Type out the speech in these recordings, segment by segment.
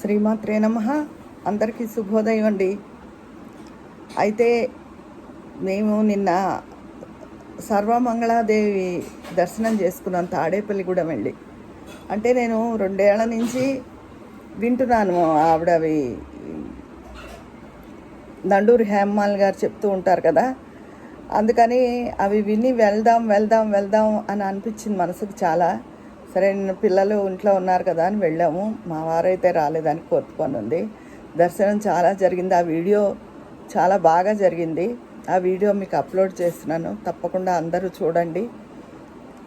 శ్రీమాత్రే నమ. అందరికీ శుభోదయం అండి. అయితే మేము నిన్న సర్వమంగళాదేవి దర్శనం చేసుకున్నాం తాడేపల్లిగూడెం వెళ్ళి. అంటే నేను రెండేళ్ళ నుంచి వింటున్నాను ఆవిడవి నండూరి హేమ్మాల్ గారు చెప్తూ ఉంటారు కదా. అందుకని అవి విని వెళ్దాం వెళ్దాం వెళ్దాం అని అనిపించింది మనసుకు చాలా. సరే నిన్న పిల్లలు ఇంట్లో ఉన్నారు కదా అని వెళ్ళాము. మా వారైతే రాలేదని కోరుకొని ఉంది. దర్శనం చాలా జరిగింది. ఆ వీడియో చాలా బాగా జరిగింది. ఆ వీడియో మీకు అప్లోడ్ చేస్తున్నాను. తప్పకుండా అందరూ చూడండి.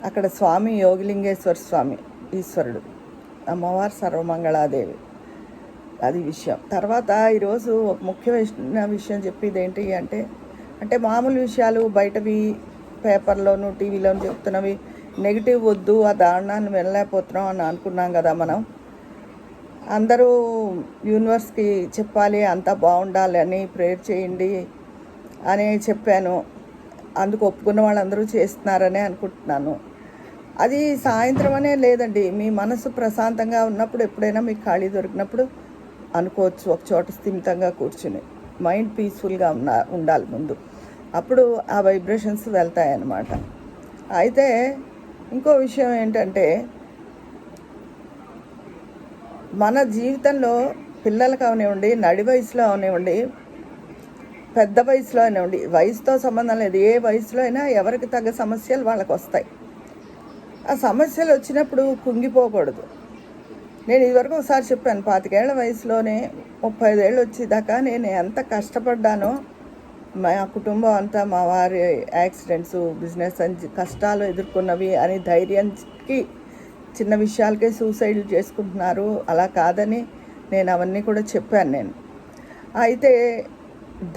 అక్కడ స్వామి యోగిలింగేశ్వర స్వామి ఈశ్వరుడు అమ్మవారు సర్వమంగళాదేవి. అది విషయం. తర్వాత ఈరోజు ఒక ముఖ్యమైన విషయం చెప్పేది ఏంటి అంటే అంటే మామూలు విషయాలు బయటవి పేపర్లోను టీవీలోను చెప్తున్నవి. నెగిటివ్ వద్దు ఆ దారుణాన్ని వెళ్ళలేకపోతున్నాం అని అనుకున్నాం కదా మనం. అందరూ యూనివర్స్కి చెప్పాలి అంతా బాగుండాలి అని ప్రేయర్ చేయండి అని చెప్పాను. అందుకు ఒప్పుకున్న వాళ్ళందరూ చేస్తున్నారని అనుకుంటున్నాను. అది సాయంత్రం అనే లేదండి మీ మనసు ప్రశాంతంగా ఉన్నప్పుడు ఎప్పుడైనా మీకు ఖాళీ దొరికినప్పుడు అనుకోవచ్చు ఒక చోట స్థిమితంగా కూర్చుని. మైండ్ పీస్ఫుల్గా ఉన్న ఉండాలి ముందు. అప్పుడు ఆ వైబ్రేషన్స్ వెళ్తాయి అన్నమాట అయితే ఇంకో విషయం ఏంటంటే మన జీవితంలో పిల్లలకు అవనివ్వండి నడి వయసులో అవనివ్వండి పెద్ద వయసులో అవనివ్వండి వయసుతో సంబంధం లేదు ఏ వయసులో అయినా ఎవరికి తగ్గ సమస్యలు వాళ్ళకి వస్తాయి. ఆ సమస్యలు వచ్చినప్పుడు కుంగిపోకూడదు. నేను ఇదివరకు ఒకసారి చెప్పాను పాతికేళ్ళ వయసులోనే ముప్పై ఐదేళ్ళు వచ్చేదాకా నేను ఎంత కష్టపడ్డానో మా కుటుంబం అంతా మా వారి యాక్సిడెంట్స్ బిజినెస్ అని కష్టాలు ఎదుర్కొన్నవి అని ధైర్యానికి చిన్న విషయాలకే సూసైడ్ చేసుకుంటున్నారు. అలా కాదని నేను అవన్నీ కూడా చెప్పాను నేను. అయితే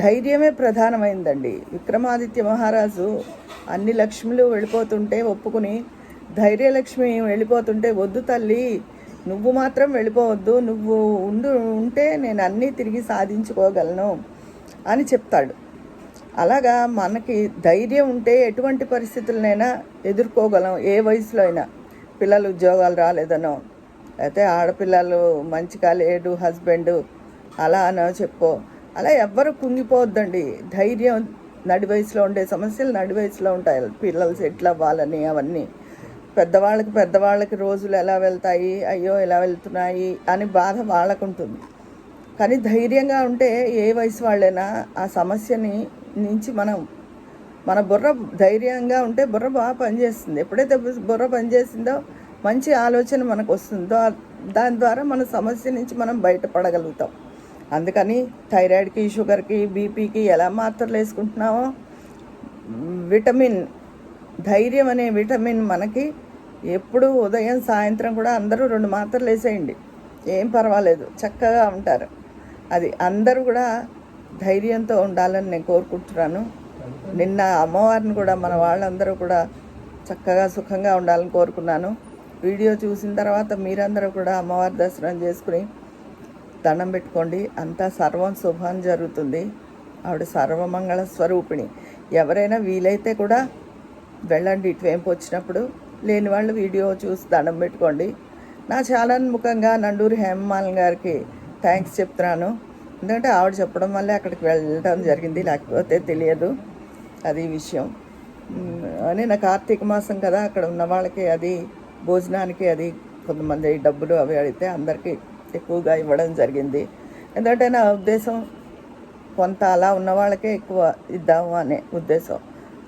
ధైర్యమే ప్రధానమైందండి. విక్రమాదిత్య మహారాజు అన్ని లక్ష్ములు వెళ్ళిపోతుంటే ఒప్పుకుని ధైర్యలక్ష్మి వెళ్ళిపోతుంటే వద్దు తల్లి నువ్వు మాత్రం వెళ్ళిపోవద్దు నువ్వు ఉండు ఉంటే నేను అన్నీ తిరిగి సాధించుకోగలను అని చెప్తాడు. అలాగా మనకి ధైర్యం ఉంటే ఎటువంటి పరిస్థితులనైనా ఎదుర్కోగలం ఏ వయసులో అయినా. పిల్లలు ఉద్యోగాలు రాలేదనో అయితే ఆడపిల్లలు మంచిగా లేడు హస్బెండ్ అలా అనో చెప్పో. అలా ఎవ్వరు కుంగిపోవద్దండి. ధైర్యం నడి వయసులో ఉండే సమస్యలు నడి వయసులో ఉంటాయి. పిల్లలు సెటిల్ అవ్వాలని అవన్నీ. పెద్దవాళ్ళకి పెద్దవాళ్ళకి రోజులు ఎలా వెళ్తాయి అయ్యో ఎలా వెళ్తున్నాయి అని బాధ వాళ్ళకు ఉంటుంది కానీ ధైర్యంగా ఉంటే ఏ వయసు వాళ్ళైనా ఆ సమస్యని నుంచి మనం మన బుర్ర ధైర్యంగా ఉంటే బుర్ర బాగా పనిచేస్తుంది. ఎప్పుడైతే బుర్ర పనిచేసిందో మంచి ఆలోచన మనకు వస్తుందో. దాని ద్వారా మన సమస్య నుంచి మనం బయటపడగలుగుతాం. అందుకని థైరాయిడ్కి షుగర్కి బీపీకి ఎలా మాత్రలు వేసుకుంటున్నామో విటమిన్ ధైర్యం అనే విటమిన్ మనకి ఎప్పుడు ఉదయం సాయంత్రం కూడా అందరూ రెండు మాత్రలు వేసేయండి. ఏం పర్వాలేదు చక్కగా ఉంటారు. అది అందరూ కూడా ధైర్యంతో ఉండాలని నేను కోరుకుంటున్నాను. నిన్న అమ్మవారిని కూడా మన వాళ్ళందరూ కూడా చక్కగా సుఖంగా ఉండాలని కోరుకున్నాను. వీడియో చూసిన తర్వాత మీరందరూ కూడా అమ్మవారి దర్శనం చేసుకుని దండం పెట్టుకోండి. అంతా సర్వం శుభం జరుగుతుంది. ఆవిడ సర్వమంగళ స్వరూపిణి. ఎవరైనా వీలైతే కూడా వెళ్ళండి ఇటువైపు వచ్చినప్పుడు. లేని వాళ్ళు వీడియో చూసి దండం పెట్టుకోండి. నా ఛానల్ ముఖంగా నండూరి హేమమాలన్ గారికి థ్యాంక్స్ చెప్తున్నాను. ఎందుకంటే ఆవిడ చెప్పడం వల్లే అక్కడికి వెళ్ళడం జరిగింది లేకపోతే తెలియదు అది విషయం. నేను కార్తీక మాసం కదా అక్కడ ఉన్న వాళ్ళకి అది భోజనానికి అది కొంతమంది డబ్బులు అవి అడిగితే అందరికీ ఎక్కువగా ఇవ్వడం జరిగింది. ఎందుకంటే నా ఉద్దేశం కొంత అలా ఉన్న వాళ్ళకే ఎక్కువ ఇద్దాము అనే ఉద్దేశం.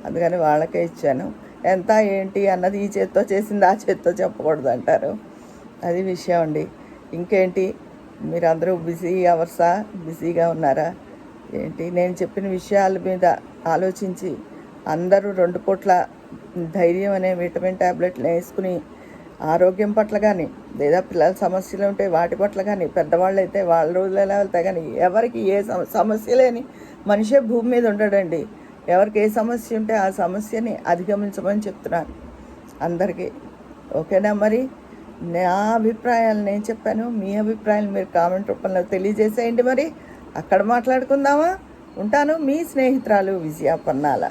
అందుకని వాళ్ళకే ఇచ్చాను. ఎంత ఏంటి అన్నది ఈ చేత్తో చేసింది ఆ చేత్తో చెప్పకూడదు అంటారు. అది విషయం అండి. ఇంకేంటి? మీరందరూ బిజీ అవర్సా? బిజీగా ఉన్నారా? ఏంటి? నేను చెప్పిన విషయాల మీద ఆలోచించి అందరూ రెండు పూట్ల ధైర్యం అనే విటమిన్ ట్యాబ్లెట్లు వేసుకుని ఆరోగ్యం పట్ల కానీ లేదా పిల్లల సమస్యలు ఉంటే వాటి పట్ల కానీ పెద్దవాళ్ళు అయితే వాళ్ళ రోజులు ఎలా వెళ్తాయి కానీ ఎవరికి ఏ సమ- సమస్య లేని మనిషే భూమి మీద ఉండడండి. ఎవరికి ఏ సమస్య ఉంటే ఆ సమస్యని అధిగమించమని చెప్తున్నాను అందరికీ. ఓకేనా మరి? నా అభిప్రాయాలు నేను చెప్పాను మీ అభిప్రాయాలు మీరు కామెంట్ రూపంలో తెలియజేసేయండి మరి. అక్కడ మాట్లాడుకుందామా? ఉంటాను మీ స్నేహితురాలు విజయ పన్నాల.